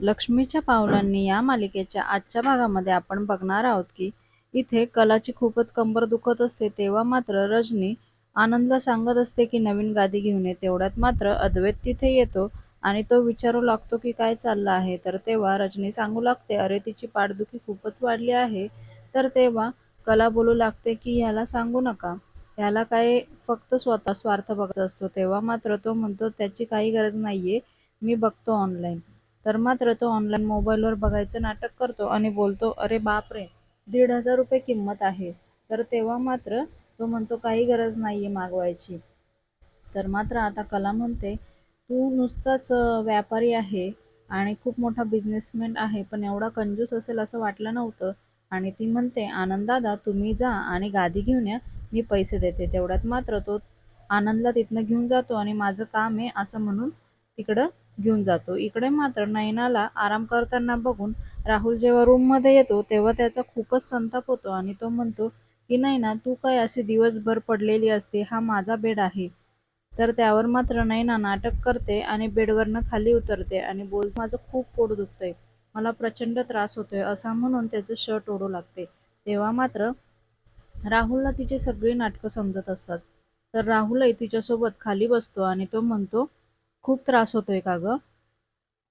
लक्ष्मीच्या पावलांनी या मालिकेच्या आजच्या भागामध्ये आपण बघणार आहोत की इथे कलाची खूपच कंबर दुखत असते तेव्हा मात्र रजनी आनंदला सांगत असते की नवीन गादी घेऊन ये. तेवढ्यात मात्र अद्वैत तिथे येतो आणि तो विचारू लागतो की काय चाललं आहे. तर तेव्हा रजनी सांगू लागते अरे तिची पाठदुखी खूपच वाढली आहे. तर तेव्हा कला बोलू लागते की ह्याला सांगू नका. ह्याला काय फक्त स्वतः स्वार्थ बघत असतो. तेव्हा मात्र तो म्हणतो त्याची काही गरज नाहीये. मी बघतो ऑनलाईन. तर मात्र तो ऑनलाईन मोबाईलवर बघायचं नाटक करतो आणि बोलतो अरे बापरे दीड हजार रुपये किंमत आहे. तर तेव्हा मात्र तो म्हणतो काही गरज नाही आहे मागवायची. तर मात्र आता कला म्हणते तू नुसताच व्यापारी आहे आणि खूप मोठा बिझनेसमॅन आहे पण एवढा कंजूस असेल असं वाटलं नव्हतं. आणि ती म्हणते आनंददादा तुम्ही जा आणि गादी घेऊन या मी पैसे देते. तेवढ्यात मात्र तो आनंदला तिथनं घेऊन जातो आणि माझं काम आहे असं म्हणून तिकडं घेऊन जातो. इकडे मात्र नयनाला आराम करताना बघून राहुल जेव्हा रूममध्ये येतो तेव्हा त्याचा खूपच संताप होतो आणि तो म्हणतो की नयना तू काय अशी दिवसभर पडलेली असते? हा माझा बेड आहे. तर त्यावर मात्र नयना नाटक करते आणि बेडवरनं खाली उतरते आणि बोल माझं खूप पोट दुखतंय. मला प्रचंड त्रास होतोय. असा म्हणून त्याचं शर्ट ओढू लागते. तेव्हा मात्र राहुलला तिची सगळी नाटकं समजत असतात. तर राहुलही तिच्यासोबत खाली बसतो आणि तो म्हणतो खूप त्रास होतोय का गं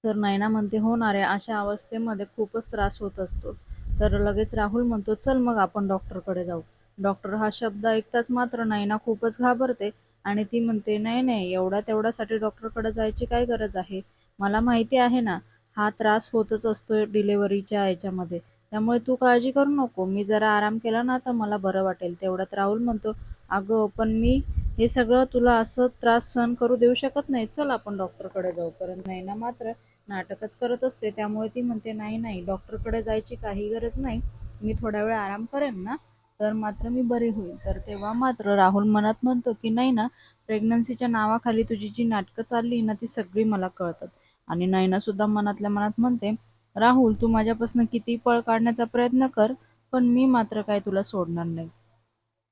तर नैना म्हणते होणार अशा अवस्थेमध्ये खूपच त्रास होत असतो. तर लगेच राहुल म्हणतो चल मग आपण डॉक्टरकडे जाऊ. डॉक्टर हा शब्द ऐकताच मात्र नैना खूपच घाबरते आणि ती म्हणते नाही नाही एवढ्या तेवढ्यासाठी डॉक्टरकडे जायची काय गरज आहे? मला माहिती आहे ना हा त्रास होतच असतो डिलेवरीच्या याच्यामध्ये. त्यामुळे तू काळजी करू नको. मी जरा आराम केला ना तर मला बरं वाटेल. तेवढ्यात राहुल म्हणतो अगं पण मी हे सगळं तुला असं त्रास सहन करू देऊ शकत नाही. चल आपण डॉक्टरकडे जाऊ. परत ना मात्र नाटकच करत असते. त्यामुळे ती म्हणते नाही नाही डॉक्टरकडे जायची काही गरज नाही. मी थोडा वेळ आराम करेन ना? तर मात्र मी बरी होईल तर तेव्हा मात्र राहुल मनात म्हणतो की नाही ना प्रेग्नन्सीच्या नावाखाली तुझी जी नाटकं चालली ना ती सगळी मला कळतात. आणि नयना सुद्धा मनातल्या मनात म्हणते राहुल तू माझ्यापासून किती पळ काढण्याचा प्रयत्न कर पण मी मात्र काय तुला सोडणार नाही.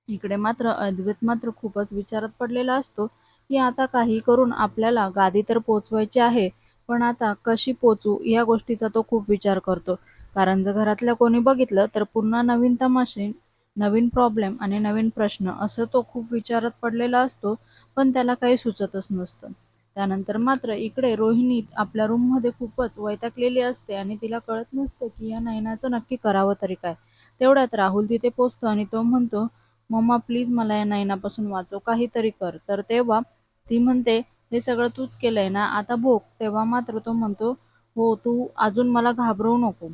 इकडे मात्र अद्वैत मात्र खूपच विचारात पडलेला असतो की आता काही करून आपल्याला गादी तर पोचवायची आहे पण आता कशी पोचू या गोष्टीचा तो खूप विचार करतो. कारण जर घरातल्या कोणी बघितलं तर पुन्हा नवीन तमाशे नवीन प्रॉब्लेम आणि नवीन प्रश्न असं तो खूप विचारात पडलेला असतो पण त्याला काही सुचतच नसतं. त्यानंतर मात्र इकडे रोहिणी आपल्या रूममध्ये खूपच वैतागलेली असते आणि तिला कळत नसतं की या नयनाचं नक्की करावं तरी काय. तेवढ्यात राहुल तिथे पोचतो आणि तो म्हणतो मम्मा प्लीज मला या नयनापासून वाचव काहीतरी कर. तर तेव्हा ती म्हणते हे सगळं तूच केलंय ना? आता भोग. तेव्हा मात्र तो म्हणतो हो तू अजून मला घाबरवू नको.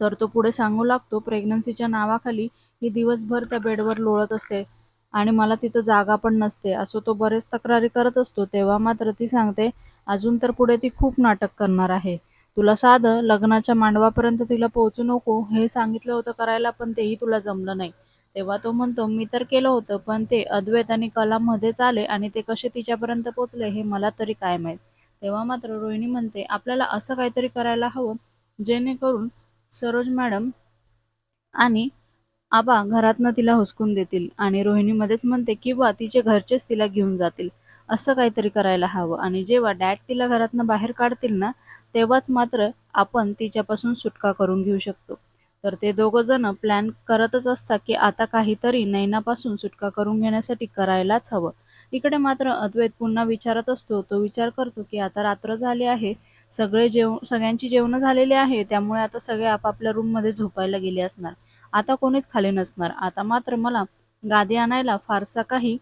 तर तो पुढे सांगू लागतो प्रेग्नन्सीच्या नावाखाली ही दिवसभर त्या बेडवर लोळत असते आणि मला तिथं जागा पण नसते. असं तो बरेच तक्रारी करत असतो. तेव्हा मात्र ती सांगते अजून तर पुढे ती खूप नाटक करणार आहे. तुला साधं लग्नाच्या मांडवापर्यंत तिला पोहोचू नको. हे सांगितलं होतं करायला पण तेही तुला जमलं नाही. तेव्हा तो म्हणतो मी तर केलं होतं पण ते अद्वैत आणि कलामध्येच आले आणि ते कसे तिच्यापर्यंत पोचले हे मला तरी काय माहीत. तेव्हा मात्र रोहिणी म्हणते आपल्याला असं काहीतरी करायला हवं जेणेकरून सरोज मॅडम आणि आबा घरातनं तिला हुसकून देतील. आणि रोहिणीमध्येच म्हणते किंवा तिचे घरचेच तिला घेऊन जातील. असं काहीतरी करायला हवं. आणि जेव्हा डॅड तिला घरातनं बाहेर काढतील ना तेव्हाच मात्र आपण तिच्यापासून सुटका करून घेऊ शकतो. तर ते दोघं जण प्लॅन करतच असतात की आता काहीतरी नैनापासून सुटका करून घेण्यासाठी करायलाच हवं. इकडे मात्र अद्वैत पुन्हा विचारत असतो. तो विचार करतो की आता रात्र झाली आहे. सगळे जेव सगळ्यांची जेवणं झालेली आहे. त्यामुळे आता सगळे आपापल्या रूममध्ये झोपायला गेले असणार. आता कोणीच खाली नसणार. आता मात्र मला गादी आणायला फारसा काही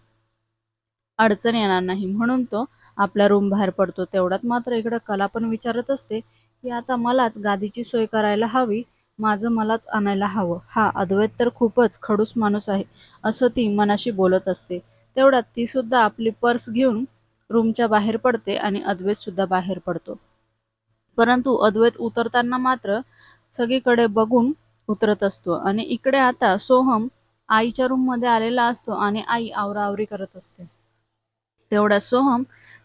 अडचण येणार नाही. म्हणून तो आपल्या रूम बाहेर पडतो. तेवढ्यात मात्र इकडं कला पण विचारत असते की आता मलाच गादीची सोय करायला हवी. माझं मलाच आणायला हवं. हा अद्वैत तर खूपच खडूस माणूस आहे असं ती मनाशी बोलत असते. तेवढ्यात ती सुद्धा आपली पर्स घेऊन रूमच्या बाहेर पडते आणि अद्वैत सुद्धा बाहेर पडतो. परंतु अद्वैत उतरताना मात्र सगळीकडे बघून उतरत असतो आणि इकडे आता सोहम आईच्या रूममध्ये आलेला असतो आणि आई आवराआवरी करत असते. तेवढ्यात सोहम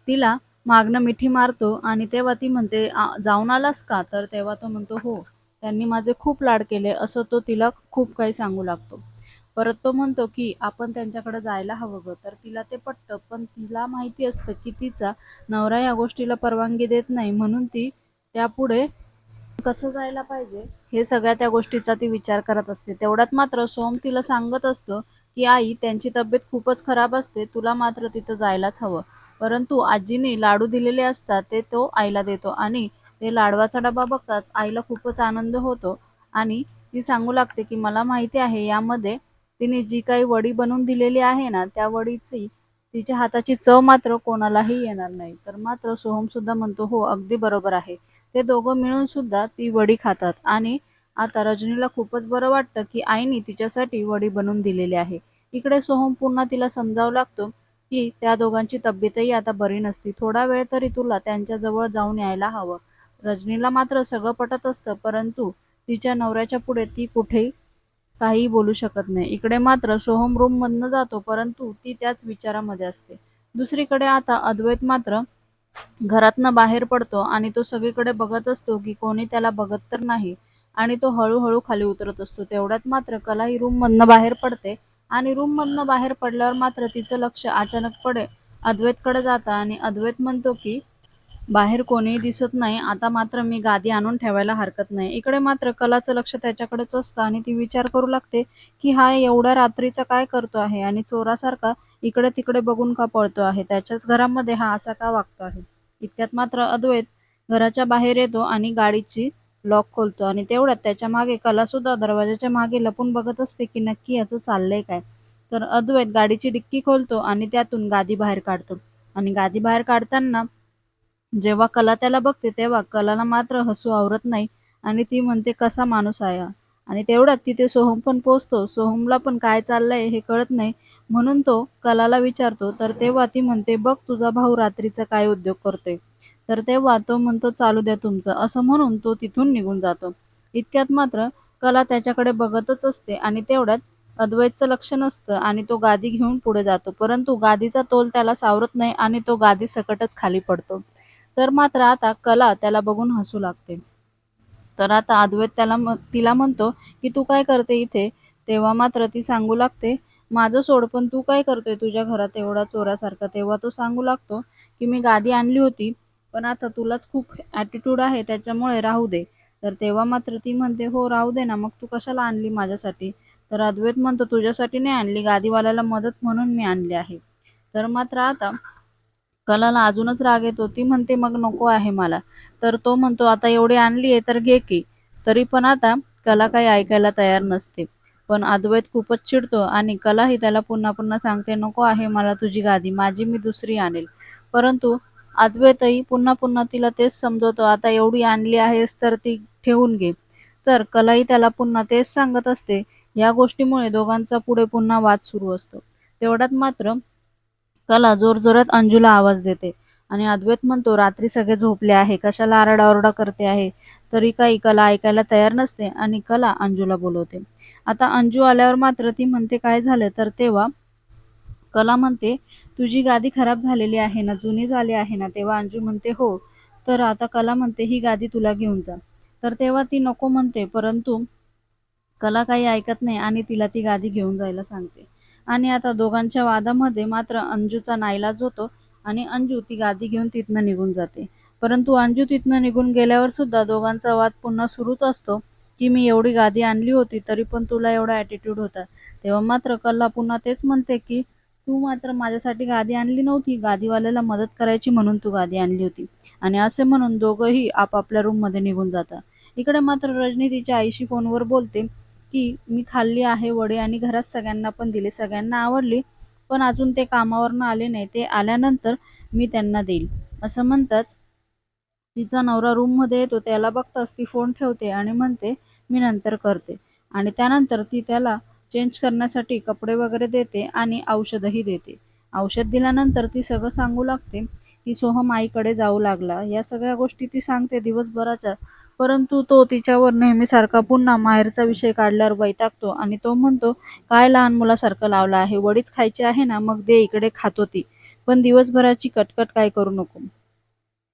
तिला मागणं मिठी मारतो आणि तेव्हा ती म्हणते जाऊन आलास का? तर तेव्हा तो म्हणतो हो. त्यांनी माझे खूप लाड केले असं तो तिला खूप काही सांगू लागतो. परत तो म्हणतो की आपण त्यांच्याकडे जायला हवं गं. तर तिला ते पटतं पण तिला माहिती असतं की तिचा नवरा या गोष्टीला परवानगी देत नाही म्हणून ती त्यापुढे कसं जायला पाहिजे हे सगळ्या त्या गोष्टीचा ती विचार करत असते. तेवढ्यात मात्र सोम तिला सांगत असतो की आई त्यांची तब्येत खूपच खराब असते तुला मात्र तिथं जायलाच हवं. परंतु आजीने लाडू दिलेले असतात ते तो आईला देतो आणि ते लाडवाचा डबा बघताच आईला खूपच आनंद होतो. आणि ती सांगू लागते की मला माहिती आहे यामध्ये तिने जी काही वडी बनवून दिलेली आहे ना त्या वडीची तिच्या हाताची चव मात्र कोणालाही येणार नाही. तर मात्र सोहम सुद्धा म्हणतो हो अगदी बरोबर आहे. ते दोघं मिळून सुद्धा ती वडी खातात. आणि आता रजनीला खूपच बरं वाटतं की आईने तिच्यासाठी वडी बनवून दिलेली आहे. इकडे सोहम पुन्हा तिला समजावं लागतो की त्या दोघांची तब्येतही आता बरी नसती. थोडा वेळ तरी तुला त्यांच्याजवळ जाऊन यायला हवं. रजनीला मात्र सगळं पटत असतं परंतु तिच्या नवऱ्याच्या पुढे ती कुठेही काहीही बोलू शकत नाही. इकडे मात्र सोहम रूम मधनं जातो परंतु ती त्याच विचारामध्ये असते. दुसरीकडे आता अद्वैत मात्र घरातनं बाहेर पडतो आणि तो सगळीकडे बघत असतो की कोणी त्याला बघत तर नाही आणि तो हळूहळू खाली उतरत असतो. तेवढ्यात मात्र कला ही रूम मधनं बाहेर पडते आणि रूम मधनं बाहेर पडल्यावर मात्र तिचं लक्ष अचानकपणे अद्वैतकडे जातं आणि अद्वैत म्हणतो की बाहेर कोणीही दिसत नाही. आता मात्र मी गादी आणून ठेवायला हरकत नाही. इकडे मात्र कलाचं लक्ष त्याच्याकडेच असतं आणि ती विचार करू लागते की हा एवढ्या रात्रीचा काय करतो आहे आणि चोरासारखा इकडे तिकडे बघून का पळतो आहे? त्याच्याच घरामध्ये हा असा का वागतो आहे? इतक्यात मात्र अद्वैत घराच्या बाहेर येतो आणि गाडीची लॉक खोलतो आणि तेवढ्यात त्याच्यामागे कला सुद्धा दरवाजाच्या मागे लपून बघत असते की नक्की याचं चाललंय काय? तर अद्वैत गाडीची डिक्की खोलतो आणि त्यातून गादी बाहेर काढतो. आणि गादी बाहेर काढताना जेव्हा कला त्याला बघते तेव्हा कलाला मात्र हसू आवरत नाही आणि ती म्हणते कसा माणूस आहे आणि तेवढ्यात तिथे सोहम पण पोचतो सोहमला पण काय चाललंय हे कळत नाही. म्हणून तो कलाला विचारतो तर तेव्हा ती म्हणते बघ तुझा भाऊ रात्रीचा काय उद्योग करतोय. तर तेव्हा तो म्हणतो चालू द्या तुमचं. असं म्हणून तो तिथून निघून जातो. इतक्यात मात्र कला त्याच्याकडे बघतच असते आणि तेवढ्यात अद्वैतचं लक्ष नसतं आणि तो गादी घेऊन पुढे जातो. परंतु गादीचा तोल त्याला सावरत नाही आणि तो गादी सकटच खाली पडतो. तर मात्र आता कला त्याला बघून हसू लागते. तर आता अद्वैत त्याला म- तिला म्हणतो की तू काय करते इथे? तेव्हा मात्र ती सांगू लागते माझं सोड पण तू काय करतोय तुझ्या घरात एवढा चोरासारखा? तेव्हा तो सांगू लागतो की मी गादी आणली होती पण आता तुलाच खूप ॲटिट्यूड आहे त्याच्यामुळे राहू दे. तर तेव्हा मात्र ती म्हणते हो राहू दे ना मग तू कशाला आणली माझ्यासाठी? तर अद्वैत म्हणतो तुझ्यासाठी नाही आणली गादीवाल्याला मदत म्हणून मी आणली आहे. तर मात्र आता कलाला अजूनच राग येतो. ती म्हणते मग नको आहे मला. तर तो म्हणतो आता एवढी आणली आहे तर घे की. तरी पण आता कला काही ऐकायला तयार नसते. पण अद्वैत खूपच चिडतो आणि कलाही त्याला पुन्हा पुन्हा सांगते नको आहे मला तुझी गादी माझी मी दुसरी आणेल. परंतु अद्वैतही पुन्हा पुन्हा तिला तेच समजवतो आता एवढी आणली आहेस तर ती ठेवून घे. तर कलाही त्याला पुन्हा तेच सांगत असते. या गोष्टीमुळे दोघांचा पुढे पुन्हा वाद सुरू असतो. तेवढ्यात मात्र कला जोरजोरात अंजूला आवाज देते. आणि अद्वैत म्हणतो रात्री सगळे झोपले आहे कशाला आरडाओरडा करते आहे? तरी काही कला ऐकायला तयार नसते. आणि कला अंजूला बोलवते. आता अंजू आल्यावर मात्र ती म्हणते काय झालं? तर तेव्हा कला म्हणते तुझी गादी खराब झालेली आहे ना जुनी झाली आहे ना? तेव्हा अंजू म्हणते हो तर आता कला म्हणते ही गादी तुला घेऊन जा. तर तेव्हा ती नको म्हणते परंतु कला काही ऐकत नाही आणि तिला ती गादी घेऊन जायला सांगते. आणि आता दोघांच्या वादामध्ये मात्र अंजूचा नाईलाज होतो आणि अंजू ती गादी घेऊन तिथनं निघून जाते. परंतु अंजू तिथनं निघून गेल्यावर सुद्धा दोघांचा वाद पुन्हा सुरूच असतो की मी एवढी गादी आणली होती तरी पण तुला एवढा ॲटिट्यूड होता. तेव्हा मात्र कल्ला पुन्हा तेच म्हणते की तू मात्र माझ्यासाठी गादी आणली नव्हती. गादीवाल्याला मदत करायची म्हणून तू गादी आणली होती. आणि असे म्हणून दोघंही आपापल्या रूममध्ये निघून जातात. इकडे मात्र रजनी तिच्या आईशी फोनवर बोलते की मी खाल्ली आहे वडे आणि घरात सगळ्यांना पण दिले. सगळ्यांना आवडली पण अजून ते कामावरनं आले नाही. ते आल्यानंतर मी त्यांना देईल. असं म्हणताच तिचा नवरा रूममध्ये येतो त्याला बघताच ती फोन ठेवते आणि म्हणते मी नंतर करते. आणि त्यानंतर ती त्याला चेंज करण्यासाठी कपडे वगैरे देते आणि औषधही देते. औषध दिल्यानंतर ती सगळं सांगू लागते की सोहम आईकडे जाऊ लागला. या सगळ्या गोष्टी ती सांगते दिवसभराच्या. परंतु तो तिच्यावर नेहमीसारखा पुन्हा माहेरचा विषय काढल्यावर वैतागतो आणि तो म्हणतो काय लहान मुलासारखं लावलं आहे वडीच खायची आहे ना मग दे इकडे खातो ती पण दिवसभराची कटकट काय करू नको.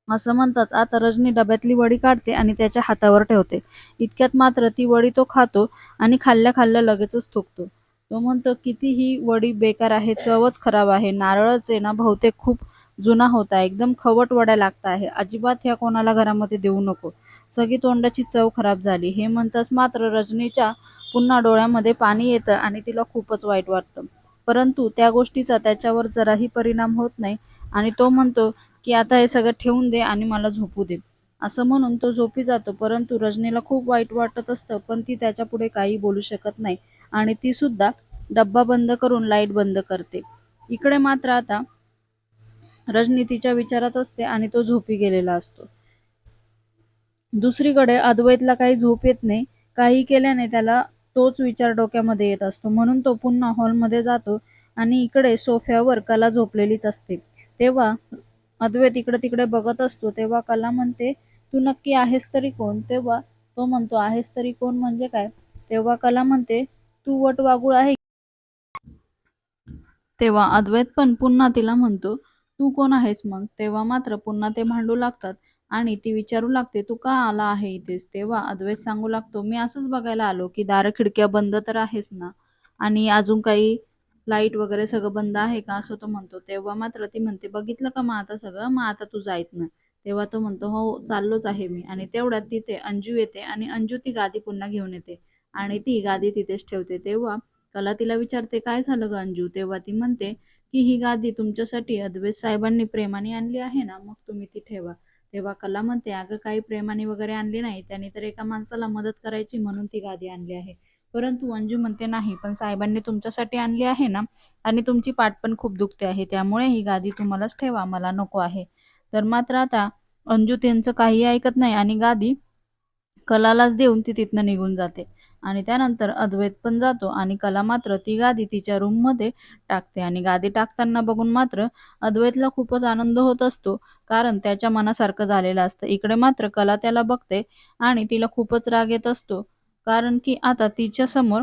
असं म्हणताच आता रजनी डब्यातली वडी काढते आणि त्याच्या हातावर ठेवते. इतक्यात मात्र ती वडी तो खातो आणि खाल्ल्या खाल्ल्या लगेचच थुकतो. तो म्हणतो किती ही वडी बेकार आहे चवच खराब आहे. नारळच आहे ना बहुतेक खूप जुना होता एकदम खवट वड्या लागत आहे. अजिबात ह्या कोणाला घरामध्ये देऊ नको. सगळी तोंडाची चव खराब झाली. हे म्हणताच मात्र रजनीच्या पुन्हा डोळ्यामध्ये पाणी येतं आणि तिला खूपच वाईट वाटतं. परंतु त्या गोष्टीचा त्याच्यावर जराही परिणाम होत नाही आणि तो म्हणतो की आता हे सगळं ठेवून दे आणि मला झोपू दे. असं म्हणून तो झोपी जातो. परंतु रजनीला खूप वाईट वाटत असतं पण ती त्याच्या पुढे काही बोलू शकत नाही आणि ती सुद्धा डब्बा बंद करून लाइट बंद करते. इकडे मात्र आता रजनीतीच्या विचारात असते आणि तो झोपी गेलेला असतो. दुसरीकडे अद्वैतला काही झोप येत नाही. काही केल्याने त्याला तोच विचार डोक्यामध्ये येत असतो. म्हणून तो पुन्हा हॉलमध्ये जातो आणि इकडे सोफ्यावर कला झोपलेलीच असते. तेव्हा अद्वैत इकडे तिकडे बघत असतो. तेव्हा कला म्हणते तू नक्की आहेस तरी कोण? तेव्हा तो म्हणतो आहेस तरी कोण म्हणजे काय? तेव्हा कला म्हणते तू वट वागूळ आहे. तेव्हा अद्वैत पण पुन्हा तिला म्हणतो तू कोण आहेस मग? तेव्हा मात्र पुन्हा ते भांडू लागतात आणि ती विचारू लागते तू का आला आहे इथेच? तेव्हा अद्वैत सांगू लागतो मी असंच बघायला आलो की दारं खिडक्या बंद तर आहेस ना? आणि अजून काही लाइट वगैरे सगळं बंद आहे का? असं तो म्हणतो. तेव्हा मात्र ती म्हणते बघितलं का मग आता सगळं? मग आता तू जायत ना? तेव्हा तो म्हणतो हो चाललोच आहे मी. आणि तेवढ्यात तिथे अंजू येते आणि अंजू ती गादी पुन्हा घेऊन येते आणि ती गादी तिथेच ठेवते. तेव्हा कला तिला विचारते काय झालं ग अंजू? तेव्हा ती म्हणते की ही गादी तुमच्यासाठी अद्वैत साहेबांनी प्रेमाने आणली आहे ना मग तुम्ही ती ठेवा. तेव्हा कला म्हणते अगं काही प्रेमाने वगैरे आणली नाही त्याने तर एका माणसाला मदत करायची म्हणून ती गादी आणली आहे. परंतु अंजू म्हणते नाही पण साहेबांनी तुमच्यासाठी आणली आहे ना आणि तुमची पाठ पण खूप दुखते आहे त्यामुळे ही गादी तुम्हालाच ठेवा मला नको आहे. तर मात्र आता अंजू त्यांचं काही ऐकत नाही आणि गादी कलालाच देऊन ती तिथनं निघून जाते. आणि त्यानंतर अद्वैत पण जातो आणि कला मात्र ती गादी तिच्या रूममध्ये टाकते. आणि गादी टाकताना बघून मात्र अद्वैतला खूपच आनंद होत असतो कारण त्याच्या मनासारखं झालेलं असतं. इकडे मात्र कला त्याला बघते आणि तिला खूपच राग येत असतो कारण की आता तिच्या समोर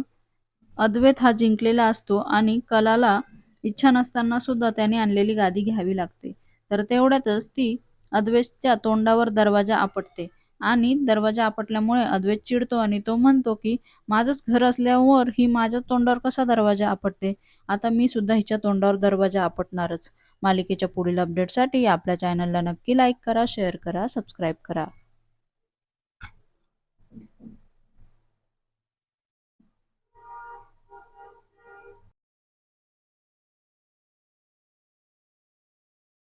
अद्वैत हा जिंकलेला असतो आणि कलाला इच्छा नसताना सुद्धा त्याने आणलेली गादी घ्यावी लागते. तर तेवढ्यातच ती अद्वैतच्या तोंडावर दरवाजा आपटते. आणि दरवाजा आपटल्यामुळे अद्वैत चिडतो आणि तो म्हणतो की माझंच घर असल्यावर ही माझ्या तोंडावर कसा दरवाजा आपटते? आता मी सुद्धा हिच्या तोंडावर दरवाजा आपटणारच. मालिकेच्या पुढील अपडेटसाठी आपल्या चॅनलला नक्की लाईक करा शेअर करा सबस्क्राईब करा.